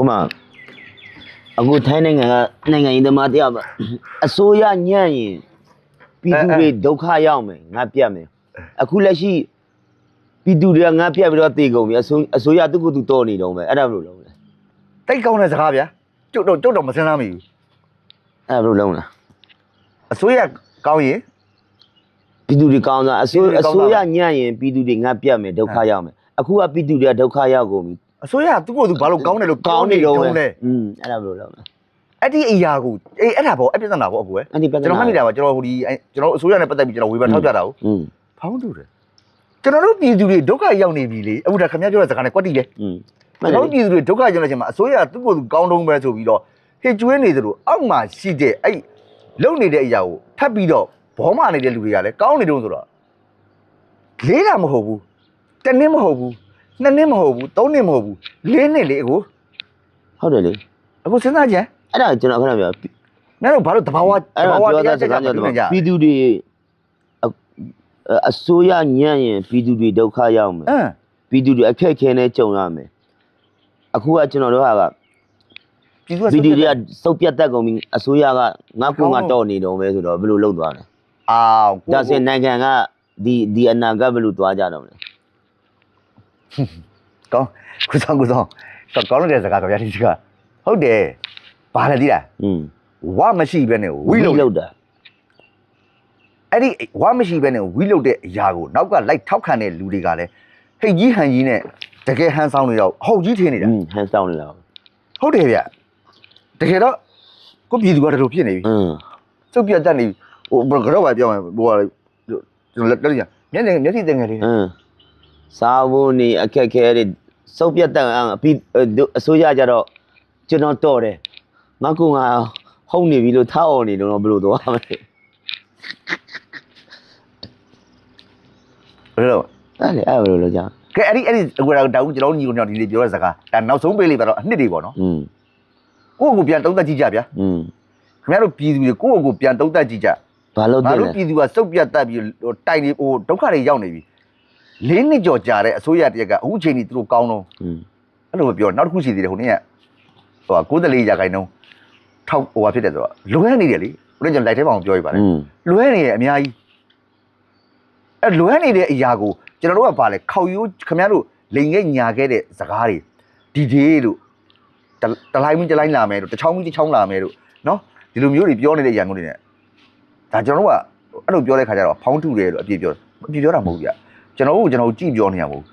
ဟိုမှာအခုထိုင်းနိုင်ငံကနိုင်ငံရေးသမားတရားပါအစိုးရညံ့ရင်ပြည်သူတွေဒုက္ခရောက်မယ်ငါပြတ်မယ်အခုလက်ရှိပြည်သူတွေကငါပြတ်ပြီးတော့တေကုန်ပြီအစိုးအစိုးရသူ့ကိုယ်သူတော်နေတော့မယ်အဲ့ဒါဘယ်လိုလုပ်လဲတိတ်ကောင်းတဲ့စကားဗျာကျုပ်တော့ကျုပ်တော့မစင်စားမိဘူးအဲ့ဒါဘယ်လိုလုပ်လဲအစိုးရကောင်းရင်ပြည်သူတွေကောင်းစားအစိုးပြည်သူတွေကောင်းစားအစိုးရညံ့ရင်ပြည်သူတွေငါပြတ်မယ်ဒုက္ခရောက်မယ်အခုကပြည်သူတွေကဒုက္ခရောက်ကုန်ပြီ အစိုးရသူ့ကိုယ်သူဘာလို့ကောင်းတယ်လို့ ကောင်းနေတော့ တုံး ပဲ လဲ อืมအဲ့ဒါဘယ်လိုလုပ်လဲ အဲ့ဒီအရာကိုအေးအဲ့ဒါပေါ့အပြဿနာပေါ့အကူပဲ အဲ့ဒီပြဿနာ ကျွန်တော်မှတ်မိတာပါကျွန်တော်ဟိုဒီအဲ့ကျွန်တော်အစိုးရနဲ့ပတ်သက်ပြီးကျွန်တော်ဝေဖန်ထောက်ပြတာကို อืม ဖောင်းတူတယ်ကျွန်တော်တို့ပြည်သူတွေဒုက္ခရောက်နေပြီလေအခုဒါခင်ဗျားပြောတဲ့စကားနဲ့ကွက်တိလေ อืม ကျွန်တော်တို့ပြည်သူတွေဒုက္ခရောက်နေတဲ့အချိန်မှာအစိုးရကသူ့ကိုယ်သူကောင်းတုံးပဲဆိုပြီးတော့ဟစ်ကျွေးနေသလိုအောက်မှာရှိတဲ့အဲ့လုံနေတဲ့အရာကိုထပ်ပြီးတော့ဘောမနေတဲ့လူတွေကလည်းကောင်းနေတုံးဆိုတော့လေးတာမဟုတ်ဘူးတစ်နှစ်မဟုတ်ဘူး နှစ်နှစ်မဟုတ်ဘူးသုံးနှစ်မဟုတ်ဘူးလေးနှစ်လေအခုဟုတ်တယ်လေအခုစဉ်းစားကြည့်အဲ့ဒါကျွန်တော်ခဏပြောမင်းတို့ဘာလို့တဘာဝတအဲ့ဘာဒါဝပြောတရားတဲ့ချက်စချကားမကြောင့်ပြုနေကြပြည်သူတွေအအစိုးရညံ့ရင်ပြည်သူတွေဒုက္ခရောက်မယ်အင်းပြည်သူတွေအခက်အခဲနဲ့ကြုံရမယ်အခုကကျွန်တော်တို့ဟာကပြည်သူကပြည်သူတွေကစုပ်ပြတ်တတ်ကုန်ပြီအစိုးရကငါကူငါတော့နေတော့မယ်ဆိုတော့ဘယ်လိုလုပ်သွားလဲအာကိုဒါဆိုရင်နိုင်ငံကဒီဒီအနာဂတ်ဘယ်လိုသွားကြတော့မလဲ ကောင်းကုဆောင်ကုဆောင်တော့ကောင်းတဲ့စကားကြဗျာဒီစကားဟုတ်တယ်ဘာလဲသိလား อืม ဝမရှိဘဲနဲ့ဝီလို့ လောက်တာ အဲ့ဒီဝမရှိဘဲနဲ့ဝီလို့တဲ့အရာကိုနောက်ကလိုက်ထောက်ခံတဲ့လူတွေကလည်းဟိတ်ကြီးဟန်ကြီးနဲ့တကယ်ဟန်ဆောင်နေတော့ဟုတ်ကြီးထင်းနေတာ อืมဟန်ဆောင်နေလား ဟုတ်တယ်ဗျတကယ်တော့ကိုပြည်သူကတလို့ဖြစ်နေပြီ อืม စုပ်ပြတ်တတ်နေပြီဟိုဘယ်ကတော့ပဲပြောမယ်ဟိုကကျွန်တော်လက်လက်ရမျက်နှာမျက်စိတင်ငယ်လေး อืม စားဖို့နေအခက်အခဲတွေစုပ်ပြတ်တတ်အောင်အပြီးအစိုးရကြတော့ကျွန်တော်တော့တယ်ငါကူငါဟုတ်နေပြီလို့ထားအောင်နေတော့ဘယ်လိုသွားမလဲ ဘယ်လို အဲ့လေအဲ့ဘယ်လိုလုပ်ကြ ကဲအဲ့ဒီအဲ့ဒီဟိုတော့တောက်ကျွန်တော်ညီကိုညောင်ဒီလေးပြောတဲ့စကားဒါနောက်ဆုံးပေးလိုက်ပါတော့အနှစ်တွေပေါ့နော် อืม ကိုယ့်ကိုယ်ပြန်သုံးသပ်ကြည့်ကြဗျာ อืม ခင်ဗျားတို့ပြည်သူတွေကိုယ့်ကိုယ်ကိုပြန်သုံးသပ်ကြည့်ကြ ဘာလို့ ငါ တင် တို့ လဲ ပြည်သူကစုပ်ပြတ်တတ်ပြီးဟိုတိုက်နေဟိုဒုက္ခတွေရောက်နေပြီ လေးနှစ်ကျော်ကြာတဲ့အစိုးရတရက်ကအခုချိန်ကြီးသူတို့ကောင်းတော့အဲ့လိုမပြောနောက်တစ်ခုရှိသေးတယ်ဟိုနေ့ကဟို94ရာခိုင်နှုန်းထောက်ဟိုဟာဖြစ်တယ်ဆိုတော့လွဲနေတယ်လေဦးလေးကျွန်တော်လိုက်ထဲမှာပြောပြပါမယ်လွဲနေတယ်အများကြီးအဲ့လွဲနေတဲ့အရာကိုကျွန်တော်တို့ကဗာလဲခေါက်ရိုးခင်ဗျားတို့လိန်ခဲ့ညာခဲ့တဲ့ဇကားတွေဒီဒီလို့တလိုင်းမင်းတလိုင်းလာမယ်လို့တချောင်းမင်းတချောင်းလာမယ်လို့နော်ဒီလိုမျိုးတွေပြောနေတဲ့အရာမျိုးတွေ ਨੇ ဒါကျွန်တော်တို့ကအဲ့လိုပြောတဲ့ခါကျတော့ဖောင်းထုတယ်လို့အပြည့်ပြောအပြည့်ပြောတာမဟုတ်ဘူးဗျ ကျွန်တော်တို့ကျွန်တော်တို့ကြည့်ပြောနေရမဟုတ်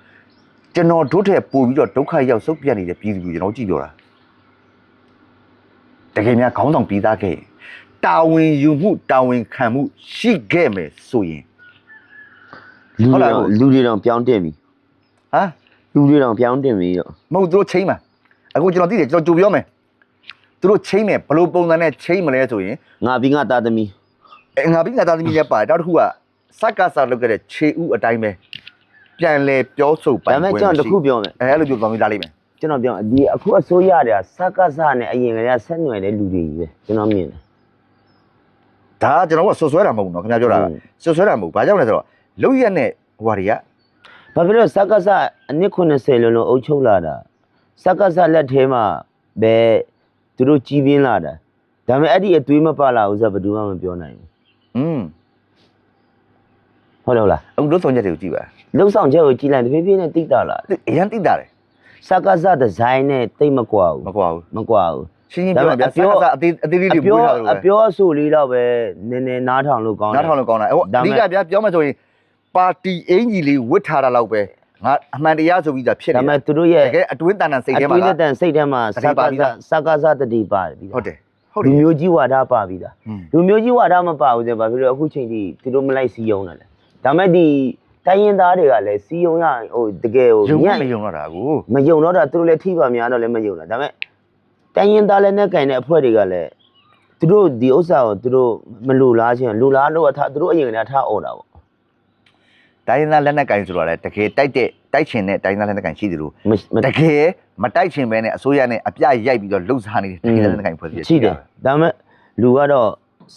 ကျွန်တော်တို့ထက်ပိုပြီးတော့ဒုက္ခရောက်ဆုတ်ပြတ်နေတဲ့ပြည်သူတွေကျွန်တော်ကြည့်ပြောတာတကယ်များခေါင်းဆောင်ပြီးသားခဲ့ရင်တာဝန်ယူမှုတာဝန်ခံမှုရှိခဲ့မယ်ဆိုရင်လူဟုတ်တွေလားတော့လူတွေတော့ပြောင်းတင်ပြီဟမ်လူတွေတော့ပြောင်းတင်ပြီတော့မဟုတ်သူတို့ချိန်မှာအခုကျွန်တော်သိတယ်ကျွန်တော်ကြိုပြောမယ်သူတို့ချိန်မယ်ဘယ်လိုပုံစံနဲ့ချိန်မလဲဆိုရင်ငါပြီးငါသားသမီးအဲငါပြီးငါသားသမီးလည်းပါတယ်နောက်တစ်ခုကစက်ကစားလုပ်ခဲ့တဲ့ခြေဥအတိုင်းပဲ ပြန်လဲပြောဆိုပိုင်ဒါပေမဲ့ကျွန်တော်တစ်ခုပြောမယ်အဲအဲ့လိုပြောသွားမိသားလိမ့်မယ်ကျွန်တော်ပြောဒီအခုအစိုးရတွေကစက္ကစနဲ့အရင်ကတည်းကဆက်နွယ်တဲ့လူတွေကြီးပဲကျွန်တော်မြင်တယ်ဒါကကျွန်တော်ကဆွဆွဲတာမဟုတ်ဘူးနော်ခင်ဗျားပြောတာဆွဆွဲတာမဟုတ်ဘာကြောင့်လဲဆိုတော့လုတ်ရက်နဲ့ဟိုဟာတွေကဘာဖြစ်လို့စက္ကစအနည်း90လုံးလုံးအုပ်ချုပ်လာတာစက္ကစလက်ထဲမှာပဲသူတို့ကြီးပြင်းလာတာဒါပေမဲ့အဲ့ဒီအသွေးမပါလာဘူးဆိုတော့ဘယ်သူမှမပြောနိုင်ဘူးอืมဟုတ်လို့လားအခုတို့ဆုံးချက်တွေကိုကြည့်ပါ လုံဆောင်ချက်ကိုကြည့်လိုက်တဖြည်းဖြည်းနဲ့တိတ်တာလာအရန်တိတာတယ်စက္ကစဒီဇိုင်းနဲ့တိတ်မကွာဘူးမကွာဘူးမကွာဘူးရှင်းရှင်းပြောပြစက်ကစားအသေးအသေးလေးတွေအပွေးပြောထားတယ်လို့အပဲပြောအဆိုလေးတော့ပဲနည်းနည်းနားထောင်လို့ကောင်းတယ်နားထောင်လို့ကောင်းတာဟိုဒါအပေဓိမဲ့ကဗျာပြောမှဆိုရင်ပါတီအင်ကြီးလေးဝတ်ထားတာလောက်ပဲငါအမှန်တရားဆိုပြီးသားဖြစ်ဒါနေပေတာမဲ့သူတို့ရဲ့တကယ်အတွင်းတန်တန်စိတ်ထဲအမှာတွေးကလက်တန်စိတ်ထဲမှာသတိပါပြီးသားစက္ကစတတိပါတယ်ပြီးဟုတ်တယ်ဟုတ်လူတယ်မျိုးကြီးဝါဒပါပြီးသားอืมလူမျိုးကြီးဝါဒမပါဘူးဆိုရင်ဘာဖြစ်လို့အခုချိန်ထိသူတို့မလိုက်စီးယုံတယ်လဲဒါမဲ့ဒီ တိုင်းရင်သားတွေကလည်းစီးယုံရရင်ဟိုတကယ်ဟို ယုံ ညံ့ မယုံတော့တာကို မယုံတော့တာသူတို့လည်းထိပါများတော့လည်းမယုံတာဒါမဲ့တိုင်းရင်သားလည်းနဲ့ကင်တဲ့အဖွဲ့တွေကလည်းသူတို့ဒီဥစ္စာကိုသူတို့မလူလားချင်းလူလားလို့အထားသူတို့အရင်ကတည်းကထားអော်တာပေါ့ တိုင်းရင်းသားလက်နက်ကင်ဆိုတော့လေတကယ်တိုက်တဲ့တိုက်ချင်တဲ့တိုင်းရင်းသားလက်နက်ကင်ရှိတယ်လို့ မမ တကယ်မတိုက်ချင်ပဲနဲ့အစိုးရနဲ့အပြရိုက်ပြီးတော့လှုပ်ရှားနေတဲ့တိုင်းရင်းသားလက်နက်ကင်ဖွဲ့စည်း ရှိတယ်ဒါမဲ့လူကတော့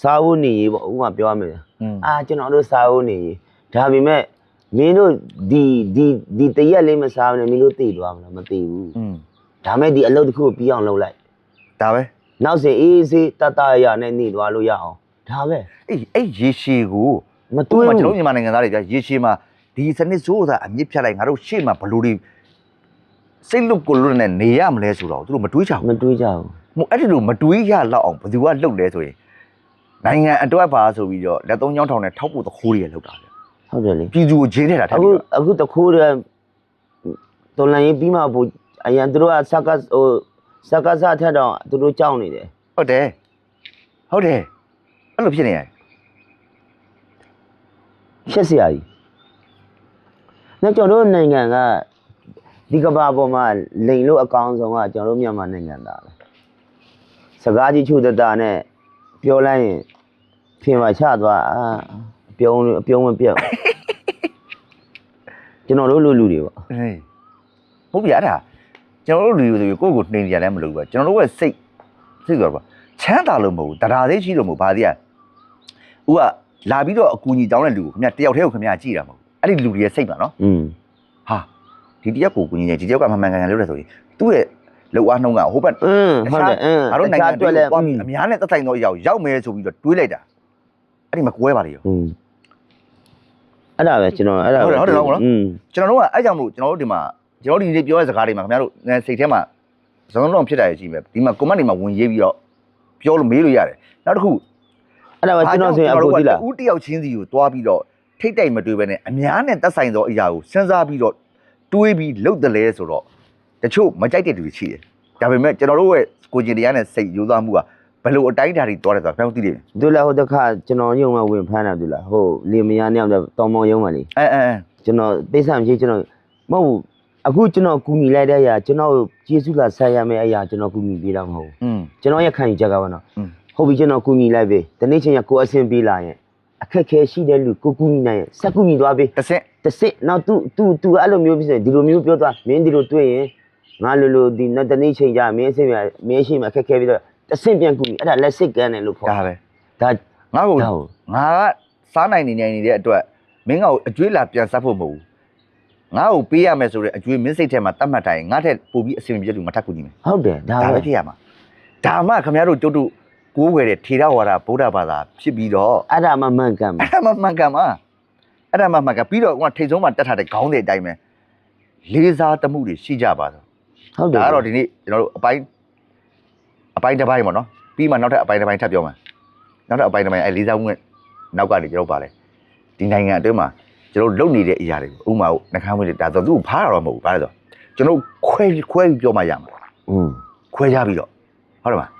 စားဖို့နေရေးပေါ့ဥပမာပြောရမယ် อืม အာကျွန်တော်တို့စားဖို့နေရေးဒါပေမဲ့ မင်းတို့ဒီဒီဒီတရက်လေးမစားဘဲနဲ့မင်းတို့တည်သွားမလားမတည်ဘူးอืมဒါမဲ့ဒီအလုပ်တစ်ခုကိုပြီးအောင်လုပ်လိုက်ဒါပဲနောက်စဉ်အေးစေးတတ်တရရနဲ့နေသွားလို့ရအောင်ဒါပဲအေးအဲ့ရေရှည်ကိုမသူတွေးကကျွန်ဘူးတော်မြန်မာနိုင်ငံသားတွေကြာရေရှည်မှာဒီစနစ်စိုးစားအမြင့်ဖြတ်လိုက်ငါတို့ရှေ့မှာဘလူတွေစိတ်လွတ်ကိုလွတ်နဲ့နေရမလဲဆိုတော့သူတို့မတွေးချဘူးမတွေးကြဘူးဟိုအဲ့ဒီလိုမတွေးရလောက်အောင်ဘယ်သူကလှုပ်လဲဆိုရင်နိုင်ငံအတွက်ပါဆိုပြီးတော့လက်သုံးချောင်းထောင်နဲ့ထောက်ဖို့တခိုးတွေလှုပ်တာလေ ဟုတ်တယ်လေပြည်သူကိုဂျင်းနေတာထပ်အခုပြီးတော့အခုတခိုးတဲ့တော်လန်ရေးပြီးမှပို့အရင်သူတို့ကစကားဟိုစကားစားထက်တော့သူတို့ကြောက်နေတယ်ဟုတ်တယ်ဟုတ်တယ်အဲ့လိုဖြစ်နေရတယ်ရှက်စရာကြီး။နောက်ကျွန်တော်တို့နိုင်ငံကဒီကမ္ဘာပေါ်မှာလိန်လို့အကောင်းဆုံးကကျွန်တော်တို့မြန်မာနိုင်ငံသားပဲ။စကားကြီးချူတတာနဲ့ပြောလိုက်ရင်ဖင်ပါချသွားအာအ ပြုံးအပြုံးမပြတ်ဘူး။ကျွန်တော်တို့လူလူတွေပေါ့ ဟေးဟုတ်ပြီအဲ့ဒါကျွန်တော်တို့လူတွေဆိုပြီးကိုယ့်ကိုနှိမ်ကြတယ်မလို့ပဲကျွန်တော်တို့ရဲ့စိတ်စိတ်ဆိုတော့ပါချမ်းသာလို့မဟုတ်ဘူးတရားသေးရှိလို့မဟုတ်ဘာသေးอ่ะဦးကလာပြီးတော့အကူကြီးတောင်းတဲ့လူကိုခင်ဗျတယောက်တည်းကိုခင်ဗျကြည့်တာမဟုတ်ဘူးအဲ့ဒီလူတွေရဲ့စိတ်ပါနော် ။อืม ဟာဒီတယောက်ကိုကူညီနေဒီတယောက်ကမှန်မှန်ကန်ကန်လုပ်တယ်ဆိုရင်သူ့ရဲ့လောက်အားနှုံးကဟိုဘက် အင်းဟုတ်တယ်အင်း ငါတို့နိုင်ငံ တခြား တွ တွ က် က် လဲ လဲ သွားပြီးအများနဲ့သက်ဆိုင်တော့ရောက်ရောက်မယ်ဆိုပြီးတော့တွေးလိုက်တာအဲ့ဒီမှာကွဲပါလေရော อืม အဲ့ဒါပဲကျွန်တော်အဲ့ဒါဟုတ်တယ်ဟုတ်တယ်ဟုတ်တယ်อืมကျွန်တော်တို့ကအဲ့ကြောင့်မလို့ကျွန်တော်တို့ဒီမှာကျွန်တော်တို့ဒီနေ့ပြောတဲ့စကားတွေမှာခင်ဗျားတို့ငါစိတ်ထဲမှာဇုံလုံးဖြစ်တာရရှိပဲဒီမှာ comment တွေမှာဝင်ရေးပြီးတော့ပြောလို့မေးလို့ရတယ်နောက်တစ်ခုအဲ့ဒါပဲကျွန်တော်ဆိုရင်အကိုကြည့်လားဦးတယောက်ချင်းစီကိုတွားပြီးတော့ထိတ်တိုက်မတွေးပဲနဲ့အများနဲ့သက်ဆိုင်သောအရာကိုစဉ်းစားပြီးတော့တွေးပြီးလုပ်တယ်လဲဆိုတော့တချို့မကြိုက်တဲ့လူတွေရှိတယ်ဒါပေမဲ့ကျွန်တော်တို့ရဲ့ကိုကျင်တရားနဲ့စိတ်ယူသားမှုက ဘယ်လိုအတိုင်းဓာတ်တွေသွားတယ်ဆိုတာဖျောက်သိတယ်သူလည်းဟိုတစ်ခါကျွန်တော်ညုံမှာဝင်ဖမ်းတာသူလားဟိုလေမယားနဲ့အောင်တောင်မောင်ရုံးမှာလေအဲအဲကျွန်တော်ပိဿံရှိကျွန်တော်မဟုတ်ဘူးအခုကျွန်တော်ကူညီလိုက်တဲ့အရာကျွန်တော်ယေရှုကဆက်ရမယ့်အရာကျွန်တော်ကူညီပေးတာမဟုတ်ဘူးကျွန်တော်ရခံယူချက်ကပါနော်ဟုတ်ပြီကျွန်တော်ကူညီလိုက်ပြီဒီနေ့ချင်းကကိုအဆင်ပြေးလာရင်အခက်ခဲရှိတဲ့လူကိုကူညီနိုင်ရင်ဆက်ကူညီသွားပြီတစ်စက်တစ်စက်နောက်သူသူသူအဲ့လိုမျိုးဖြစ်ရင်ဒီလိုမျိုးပြောသွားမင်းဒီလိုတွေ့ရင်ငါလိုလိုဒီနောက်တနေ့ချင်းကြမင်းအဆင်မင်းရှိမှအခက်ခဲပြီးတော့ တစ်ဆင့်ပြန်ကူညီအဲ့ဒါလက်စစ်ကန်တယ်လို့ခေါ်ဒါပဲဒါငါ့ကိုဒါဟုတ်ငါကစားနိုင်နေနိုင်နေတဲ့အတွက်မင်းကအကျွေးလာပြန်ဆက်ဖို့မဟုတ်ဘူးငါ့ကိုပေးရမယ်ဆိုတဲ့အကျွေးမင်းစိတ်ထဲမှာတတ်မှတ်တိုင်းငါထက်ပိုပြီးအဆင်ပြေတဲ့လူမထပ်ကူညီမယ်ဟုတ်တယ်ဒါဒါပဲပဲဖြစ်ရမှာဒါမှခင်ဗျားတို့ကျုပ်တို့ကိုးွယ်တဲ့ထေရဝါဒဗုဒ္ဓဘာသာဖြစ်ပြီးတော့အဲ့ဒါမှမှန်ကန်မှာအဲ့ဒါမှမှန်ကန်မှာအဲ့ဒါမှမှန်ကန်ပြီးတော့ကထိတ်ဆုံးမှာတက်ထားတဲ့ခေါင်းတဲ့အတိုင်းပဲလေးစားတမှုတွေရှိကြပါတော့ ဟုတ်တယ်ဒါကတော့ဒီနေ့ကျွန်တော်တို့အပိုင်း အပိုင်းတစ်ပိုင်းပေါ့နော်ပြီးမှနောက်ထပ်အပိုင်းတစ်ပိုင်းထပ်ပြောမယ်နောက်ထပ်အပိုင်းတစ်ပိုင်းအဲလေးစားမှုနဲ့နောက်ကနေကျွန်တော်ပါလဲဒီနိုင်ငံအတွင်းမှာကျွန်တော်လုပ်နေတဲ့အရာတွေကိုဥပမာနှခမ်းမွေးတွေဒါဆိုသူ့ကိုဖားတာတော့မဟုတ်ဘူးဘာလဲဆိုကျွန်တော်ခွဲခွဲပြီးပြောမှရမှာอืมခွဲကြပြီးတော့ဟုတ်တယ်မလား